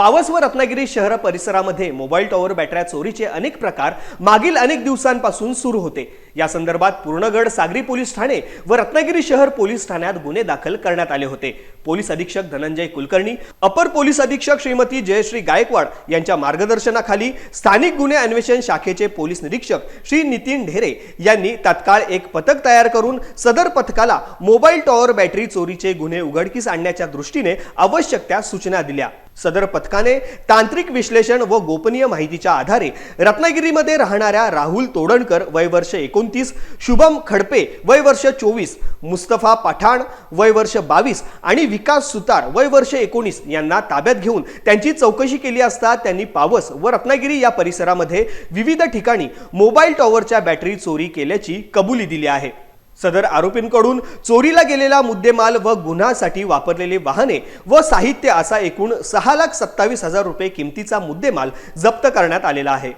पावस व रत्नागिरी शहर परिसरामध्ये मोबाईल टॉवर बॅटऱ्या चोरीचे अनेक प्रकार मागील अनेक दिवसांपासून सुरू होते. या संदर्भात पूर्णगड सागरी पोलीस ठाणे व रत्नागिरी शहर पोलीस ठाण्यात गुन्हे दाखल करण्यात आले होते. पोलीस अधीक्षक धनंजय कुलकर्णी अपर पोलीस अधीक्षक श्रीमती जयश्री गायकवाड यांच्या मार्गदर्शनाखाली स्थानिक गुन्हे अन्वेषण शाखेचे पोलीस निरीक्षक श्री नितीन ढेरे यांनी तत्काळ एक पथक तयार करून सदर पथकाला मोबाईल टॉवर बॅटरी चोरीचे गुन्हे उघडकीस आणण्याच्या दृष्टीने आवश्यक त्या सूचना दिल्या. सदर पथकाने तांत्रिक विश्लेषण व गोपनीय माहितीच्या आधारे रत्नागिरीमध्ये राहणाऱ्या राहुल तोडणकर वय वर्ष एकोणतीस शुभम खडपे वय वर्ष चोवीस मुस्तफा पठाण वय वर्ष बावीस आणि विकास सुतार वय वर्ष एकोणीस यांना ताब्यात घेऊन त्यांची चौकशी केली असता त्यांनी पावस व रत्नागिरी या परिसरामध्ये विविध ठिकाणी मोबाईल टॉवरच्या बॅटरी चोरी केल्याची कबुली दिली आहे. सदर आरोपींकडून चोरीला गेलेला मुद्देमाल व गुन्ह्यासाठी वापरलेले वाहने व साहित्य असा एकूण सहा लाख सत्तावीस हजार रुपये किमतीचा मुद्देमाल जप्त करण्यात आलेला आहे.